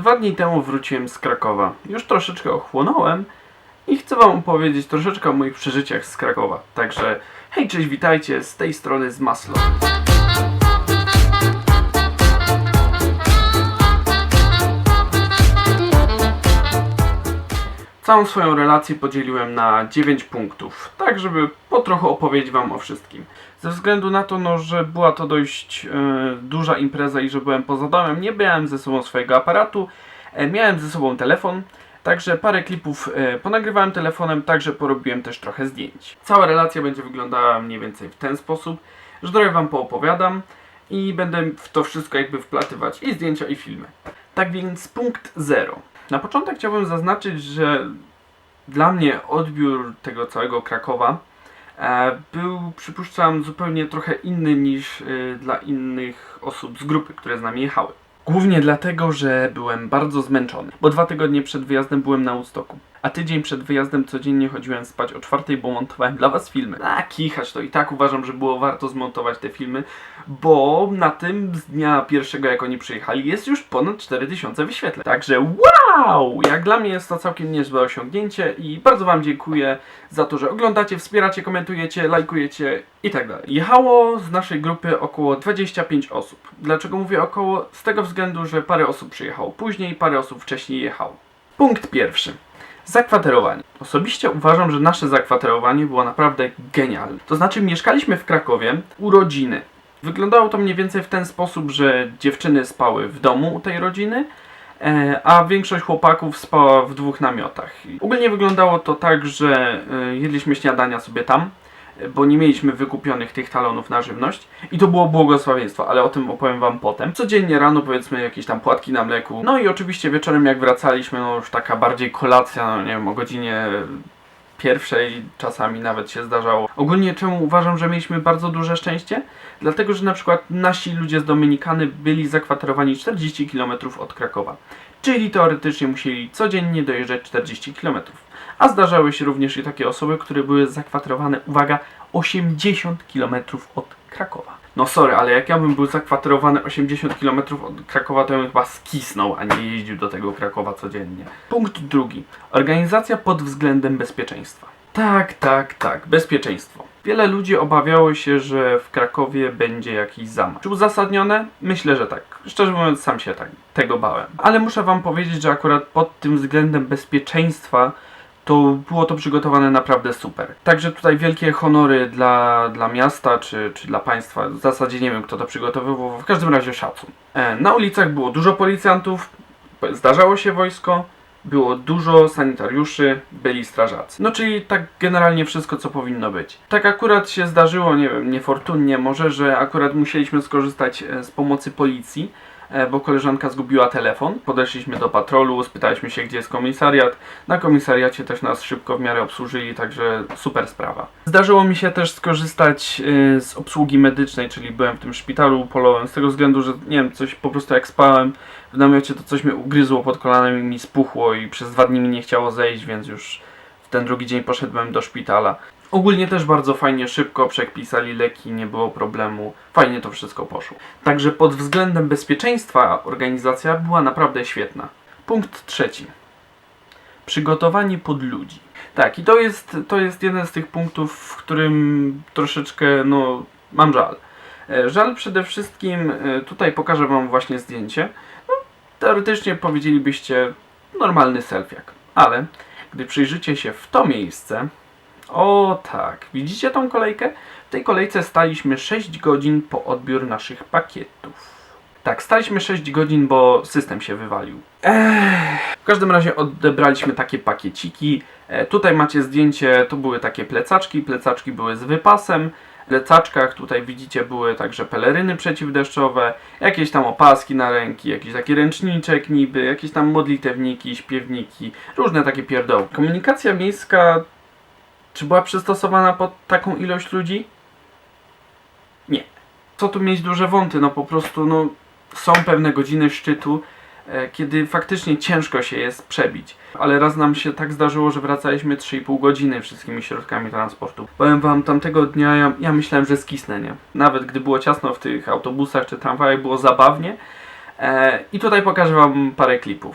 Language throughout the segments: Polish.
Dwa dni temu wróciłem z Krakowa. Już troszeczkę ochłonąłem i chcę Wam opowiedzieć troszeczkę o moich przeżyciach z Krakowa. Także hej, cześć, witajcie, z tej strony z Maslo. Całą swoją relację podzieliłem na 9 punktów, tak żeby po trochu opowiedzieć Wam o wszystkim. Ze względu na to, no, że była to dość e, duża impreza i że byłem poza domem, nie miałem ze sobą swojego aparatu, e, miałem ze sobą telefon, także parę klipów e, ponagrywałem telefonem, także porobiłem też trochę zdjęć. Cała relacja będzie wyglądała mniej więcej w ten sposób, że trochę Wam poopowiadam i będę w to wszystko jakby wplatywać i zdjęcia i filmy. Tak więc punkt 0. Na początek chciałbym zaznaczyć, że dla mnie odbiór tego całego Krakowa e, był, przypuszczam, zupełnie trochę inny niż e, dla innych osób z grupy, które z nami jechały. Głównie dlatego, że byłem bardzo zmęczony, bo dwa tygodnie przed wyjazdem byłem na Woodstocku, a tydzień przed wyjazdem codziennie chodziłem spać o czwartej, bo montowałem dla was filmy. A kichać to i tak uważam, że było warto zmontować te filmy, bo na tym z dnia pierwszego, jak oni przyjechali, jest już ponad 4000 wyświetleń. Także wow! Jak dla mnie jest to całkiem niezłe osiągnięcie i bardzo wam dziękuję za to, że oglądacie, wspieracie, komentujecie, lajkujecie i tak dalej. Jechało z naszej grupy około 25 osób. Dlaczego mówię około? Z tego względu, że parę osób przyjechało później, parę osób wcześniej jechało. Punkt pierwszy. Zakwaterowanie. Osobiście uważam, że nasze zakwaterowanie było naprawdę genialne. To znaczy, mieszkaliśmy w Krakowie u rodziny. Wyglądało to mniej więcej w ten sposób, że dziewczyny spały w domu u tej rodziny, e, a większość chłopaków spała w dwóch namiotach. Ogólnie wyglądało to tak, że e, jedliśmy śniadania sobie tam, bo nie mieliśmy wykupionych tych talonów na żywność i to było błogosławieństwo, ale o tym opowiem wam potem. Codziennie rano powiedzmy jakieś tam płatki na mleku, no i oczywiście wieczorem jak wracaliśmy, no już taka bardziej kolacja, no nie wiem, o godzinie pierwszej czasami nawet się zdarzało. Ogólnie czemu uważam, że mieliśmy bardzo duże szczęście? Dlatego, że na przykład nasi ludzie z Dominikany byli zakwaterowani 40 km od Krakowa. Czyli teoretycznie musieli codziennie dojeżdżać 40 km. A zdarzały się również i takie osoby, które były zakwaterowane, uwaga, 80 km od Krakowa. No sorry, ale jak ja bym był zakwaterowany 80 km od Krakowa, to bym chyba skisnął, a nie jeździł do tego Krakowa codziennie. Punkt drugi. Organizacja pod względem bezpieczeństwa. Tak, tak, tak, bezpieczeństwo. Wiele ludzi obawiało się, że w Krakowie będzie jakiś zamach. Czy uzasadnione? Myślę, że tak. Szczerze mówiąc, sam się tak, tego bałem. Ale muszę wam powiedzieć, że akurat pod tym względem bezpieczeństwa to było to przygotowane naprawdę super. Także tutaj wielkie honory dla, dla miasta czy, czy dla państwa. W zasadzie nie wiem, kto to przygotowywał, w każdym razie szacun. E, na ulicach było dużo policjantów, zdarzało się wojsko, było dużo sanitariuszy, byli strażacy. No czyli tak generalnie wszystko, co powinno być. Tak akurat się zdarzyło, nie wiem, niefortunnie może, że akurat musieliśmy skorzystać e, z pomocy policji, bo koleżanka zgubiła telefon. Podeszliśmy do patrolu, spytaliśmy się, gdzie jest komisariat. Na komisariacie też nas szybko w miarę obsłużyli, także super sprawa. Zdarzyło mi się też skorzystać e, z obsługi medycznej, czyli byłem w tym szpitalu polowym, z tego względu, że nie wiem, coś po prostu jak spałem w namiocie, to coś mnie ugryzło pod kolanem i mi spuchło i przez dwa dni mi nie chciało zejść, więc już w ten drugi dzień poszedłem do szpitala. Ogólnie też bardzo fajnie, szybko przepisali leki, nie było problemu, fajnie to wszystko poszło. Także pod względem bezpieczeństwa organizacja była naprawdę świetna. Punkt trzeci. Przygotowanie pod ludzi. Tak, i to jest, to jest jeden z tych punktów, w którym troszeczkę, no, mam żal. E, Żal przede wszystkim, e, tutaj pokażę Wam właśnie zdjęcie. No, teoretycznie powiedzielibyście normalny selfiak, ale gdy przyjrzycie się w to miejsce, o tak, widzicie tą kolejkę? W tej kolejce staliśmy 6 godzin po odbiór naszych pakietów. Tak, staliśmy 6 godzin, bo system się wywalił. Ech. W każdym razie odebraliśmy takie pakieciki. E, tutaj macie zdjęcie, to były takie plecaczki, plecaczki były z wypasem. W plecaczkach tutaj widzicie były także peleryny przeciwdeszczowe, jakieś tam opaski na ręki, jakiś taki ręczniczek niby, jakieś tam modlitewniki, śpiewniki, różne takie pierdoły. Komunikacja miejska czy była przystosowana pod taką ilość ludzi? Nie. Co tu mieć duże wąty? No po prostu no, są pewne godziny szczytu, e, kiedy faktycznie ciężko się jest przebić. Ale raz nam się tak zdarzyło, że wracaliśmy 3,5 godziny wszystkimi środkami transportu. Powiem wam, tamtego dnia ja, ja myślałem, że skisnę, nie? Nawet gdy było ciasno w tych autobusach czy tramwajach, było zabawnie, E, I tutaj pokażę wam parę klipów.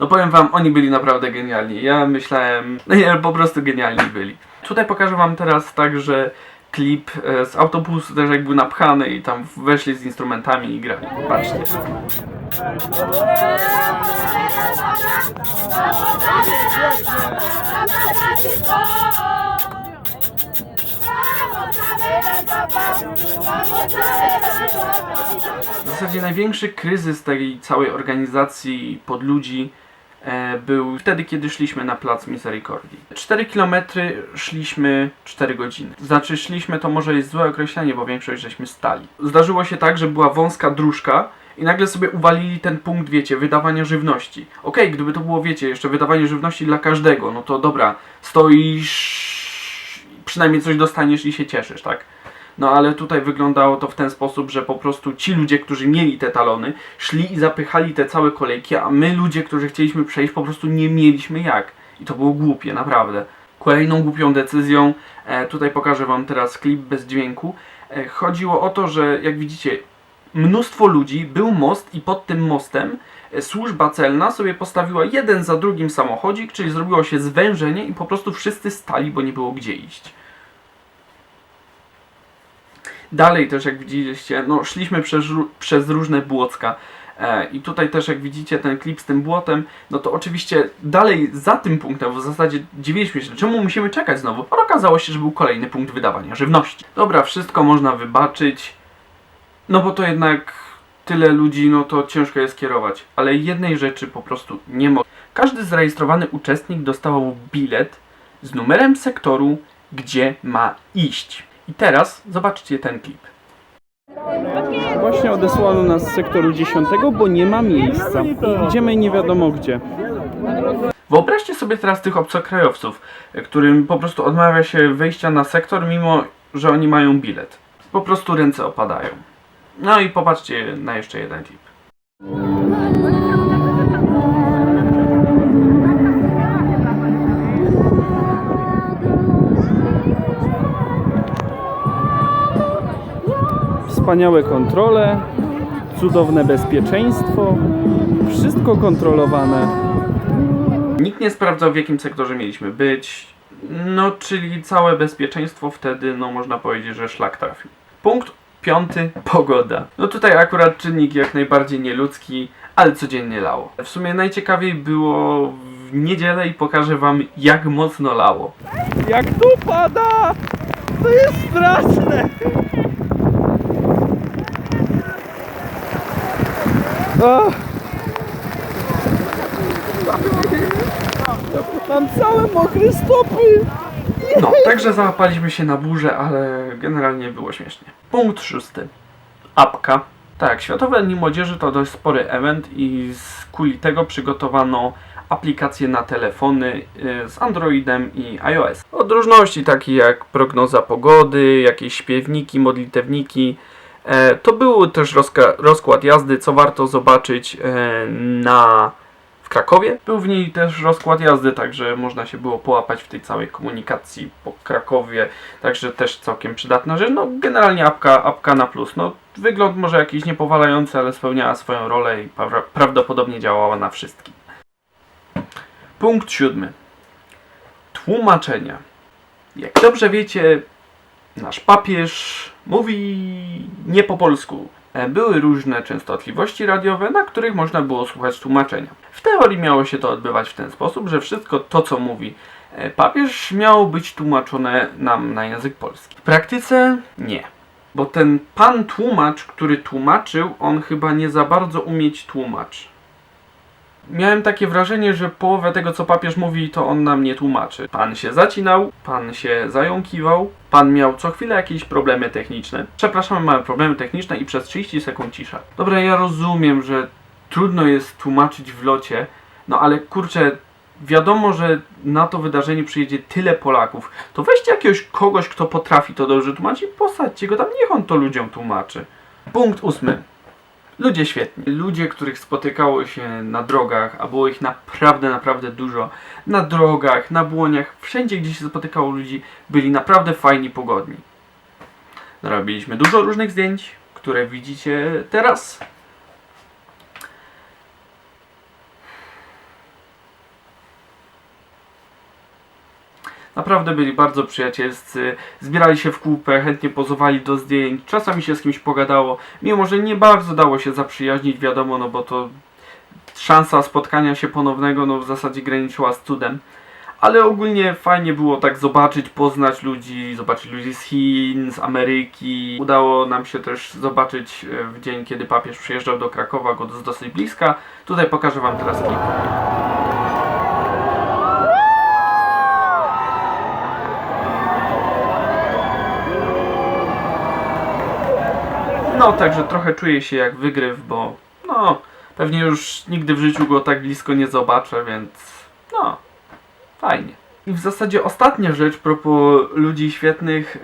No powiem wam, oni byli naprawdę genialni. Ja myślałem, no nie, po prostu genialni byli. Tutaj pokażę wam teraz także klip e, z autobusu, też jak był napchany i tam weszli z instrumentami i grali. Patrzcie. W zasadzie największy kryzys tej całej organizacji pod ludzi e, był wtedy, kiedy szliśmy na plac Misericordii. 4 km szliśmy 4 godziny. Znaczy szliśmy to może jest złe określenie, bo większość żeśmy stali. Zdarzyło się tak, że była wąska dróżka i nagle sobie uwalili ten punkt, wiecie, wydawania żywności. Okej, gdyby to było, wiecie, jeszcze wydawanie żywności dla każdego, no to dobra, stoisz, przynajmniej coś dostaniesz i się cieszysz, tak? No ale tutaj wyglądało to w ten sposób, że po prostu ci ludzie, którzy mieli te talony, szli i zapychali te całe kolejki, a my ludzie, którzy chcieliśmy przejść, po prostu nie mieliśmy jak. I to było głupie, naprawdę. Kolejną głupią decyzją, e, tutaj pokażę wam teraz klip bez dźwięku, e, chodziło o to, że jak widzicie, mnóstwo ludzi, był most i pod tym mostem e, służba celna sobie postawiła jeden za drugim samochodzik, czyli zrobiło się zwężenie i po prostu wszyscy stali, bo nie było gdzie iść. Dalej też, jak widzieliście, no szliśmy przez, przez różne błocka. E, I tutaj też, jak widzicie, ten klip z tym błotem, no to oczywiście dalej za tym punktem, w zasadzie dziwiliśmy się, czemu musimy czekać znowu, ale okazało się, że był kolejny punkt wydawania żywności. Dobra, wszystko można wybaczyć, no bo to jednak tyle ludzi, no to ciężko jest kierować, ale jednej rzeczy po prostu nie mogę. Każdy zarejestrowany uczestnik dostawał bilet z numerem sektoru, gdzie ma iść. I teraz zobaczcie ten klip. Właśnie odesłano nas z sektoru 10, bo nie ma miejsca. I idziemy nie wiadomo gdzie. Wyobraźcie sobie teraz tych obcokrajowców, którym po prostu odmawia się wejścia na sektor, mimo że oni mają bilet. Po prostu ręce opadają. No i popatrzcie na jeszcze jeden klip. Wspaniałe kontrole, cudowne bezpieczeństwo, wszystko kontrolowane. Nikt nie sprawdzał w jakim sektorze mieliśmy być. No, czyli całe bezpieczeństwo wtedy, no można powiedzieć, że szlak trafił. Punkt piąty, pogoda. No tutaj akurat czynnik jak najbardziej nieludzki, ale codziennie lało. W sumie najciekawiej było w niedzielę i pokażę wam jak mocno lało. Jak tu pada! To jest straszne! Mam całe mokre stopy! No, także załapaliśmy się na burzę, ale generalnie było śmiesznie. Punkt szósty. Apka. Tak, Światowe Dni Młodzieży to dość spory event i z kuli tego przygotowano aplikacje na telefony y, z Androidem i iOS. Odróżności takie jak prognoza pogody, jakieś śpiewniki, modlitewniki. E, To był też rozkład jazdy, co warto zobaczyć e, na w Krakowie. Był w niej też rozkład jazdy, także można się było połapać w tej całej komunikacji po Krakowie, także też całkiem przydatna rzecz. No generalnie apka, apka na plus. No wygląd może jakiś niepowalający, ale spełniała swoją rolę i pra- prawdopodobnie działała na wszystkim. Punkt siódmy. Tłumaczenia. Jak dobrze wiecie, nasz papież mówi nie po polsku. Były różne częstotliwości radiowe, na których można było słuchać tłumaczenia. W teorii miało się to odbywać w ten sposób, że wszystko to, co mówi e, papież, miało być tłumaczone nam na język polski. W praktyce nie. Bo ten pan tłumacz, który tłumaczył, on chyba nie za bardzo umieć tłumacz. Miałem takie wrażenie, że połowę tego, co papież mówi, to on nam nie tłumaczy. Pan się zacinał, pan się zająkiwał, pan miał co chwilę jakieś problemy techniczne. Przepraszamy, mamy problemy techniczne i przez 30 sekund cisza. Dobra, ja rozumiem, że trudno jest tłumaczyć w locie, no ale kurczę, wiadomo, że na to wydarzenie przyjedzie tyle Polaków. To weźcie jakiegoś kogoś, kto potrafi to dobrze tłumaczyć i posadźcie go tam, niech on to ludziom tłumaczy. Punkt ósmy. Ludzie świetni. Ludzie, których spotykało się na drogach, a było ich naprawdę, naprawdę dużo. Na drogach, na błoniach, wszędzie gdzie się spotykało ludzi, byli naprawdę fajni, pogodni. Robiliśmy dużo różnych zdjęć, które widzicie teraz. Naprawdę byli bardzo przyjacielscy, zbierali się w kółpę, chętnie pozowali do zdjęć, czasami się z kimś pogadało, mimo że nie bardzo dało się zaprzyjaźnić, wiadomo, no bo to szansa spotkania się ponownego, no w zasadzie graniczyła z cudem. Ale ogólnie fajnie było tak zobaczyć, poznać ludzi, zobaczyć ludzi z Chin, z Ameryki. Udało nam się też zobaczyć e, w dzień, kiedy papież przyjeżdżał do Krakowa, go z dosyć bliska. Tutaj pokażę Wam teraz klip. No, także trochę czuję się jak wygryw, bo no, pewnie już nigdy w życiu go tak blisko nie zobaczę, więc no, fajnie. I w zasadzie ostatnia rzecz, propos ludzi świetnych, e,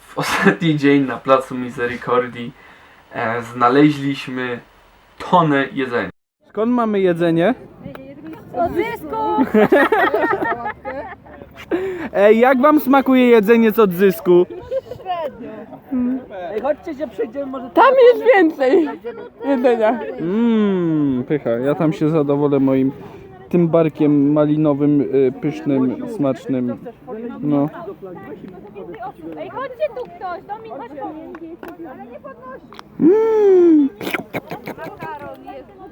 w ostatni dzień na placu Misericordii e, znaleźliśmy tonę jedzenia. Skąd mamy jedzenie? Odzysku! Ej, jak wam smakuje jedzenie z odzysku? Ej, chodźcie się przejdziemy może Tam jest więcej jedzenia. Mmm, pycha. Ja tam się zadowolę moim tym barkiem malinowym, y, pysznym, smacznym. No. Ej, chodźcie tu ktoś, Domin, chodź. Ale nie podnosi.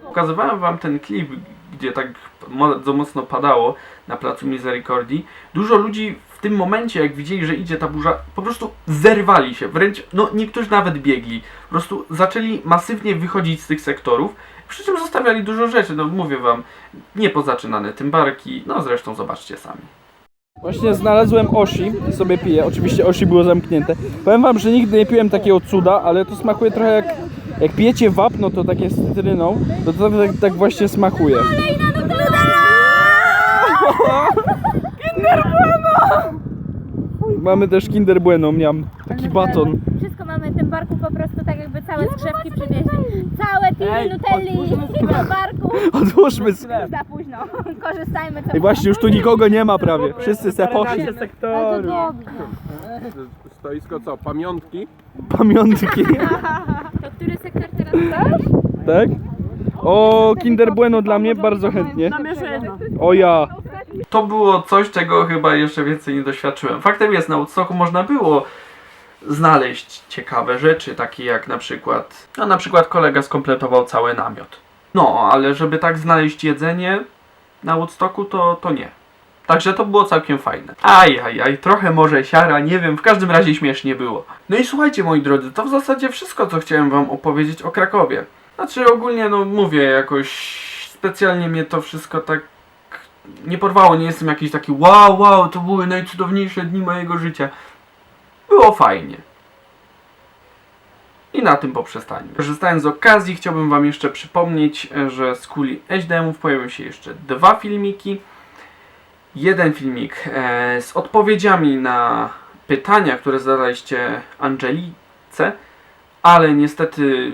Pokazywałem wam ten klip, gdzie tak bardzo mocno padało na placu Misericordii. Dużo ludzi w tym momencie, jak widzieli, że idzie ta burza, po prostu zerwali się. Wręcz, no niektórzy nawet biegli. Po prostu zaczęli masywnie wychodzić z tych sektorów. Przy czym zostawiali dużo rzeczy, no mówię wam, niepozaczynane tym barki, no zresztą zobaczcie sami. Właśnie znalazłem Oshi i sobie piję. Oczywiście Oshi było zamknięte. Powiem wam, że nigdy nie piłem takiego cuda, ale to smakuje trochę jak... Jak pijecie wapno, to takie z cytryną, to to tak, tak właśnie smakuje. Mamy też Kinder Bueno, miam. Taki baton. Wszystko mamy w tym barku po prostu tak jakby całe skrzewki przywieźli. Całe tiny Ej, nutelli do barku. Odłóżmy s- Za późno. Korzystajmy co I właśnie już tu nikogo nie ma prawie. Wszyscy se poszli. 14 sektorów. Stoisko co? Pamiątki? Pamiątki. To który sektor teraz dasz? Tak? O, Kinder Bueno dla mnie bardzo chętnie. O ja. To było coś, czego chyba jeszcze więcej nie doświadczyłem. Faktem jest, na Woodstocku można było znaleźć ciekawe rzeczy, takie jak na przykład, no na przykład kolega skompletował cały namiot. No, ale żeby tak znaleźć jedzenie na Woodstocku, to, to nie. Także to było całkiem fajne. Aj, aj, aj, trochę może siara, nie wiem, w każdym razie śmiesznie było. No i słuchajcie, moi drodzy, to w zasadzie wszystko, co chciałem wam opowiedzieć o Krakowie. Znaczy ogólnie, no mówię, jakoś specjalnie mnie to wszystko tak nie porwało, nie jestem jakiś taki wow, wow, to były najcudowniejsze dni mojego życia. Było fajnie. I na tym poprzestańmy. Korzystając z okazji, chciałbym Wam jeszcze przypomnieć, że z kuli HDM-ów pojawią się jeszcze dwa filmiki. Jeden filmik e, z odpowiedziami na pytania, które zadaliście Angelice, ale niestety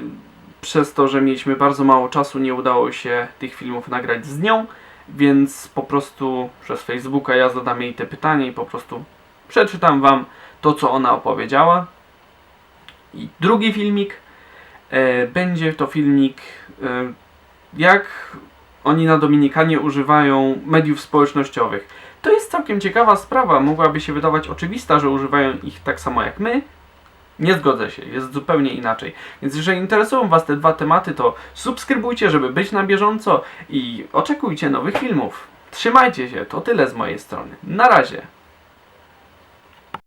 przez to, że mieliśmy bardzo mało czasu, nie udało się tych filmów nagrać z nią więc po prostu przez Facebooka ja zadam jej te pytania i po prostu przeczytam wam to, co ona opowiedziała. I drugi filmik e, będzie to filmik, e, jak oni na Dominikanie używają mediów społecznościowych. To jest całkiem ciekawa sprawa, mogłaby się wydawać oczywista, że używają ich tak samo jak my. Nie zgodzę się, jest zupełnie inaczej. Więc jeżeli interesują Was te dwa tematy, to subskrybujcie, żeby być na bieżąco i oczekujcie nowych filmów. Trzymajcie się, to tyle z mojej strony. Na razie.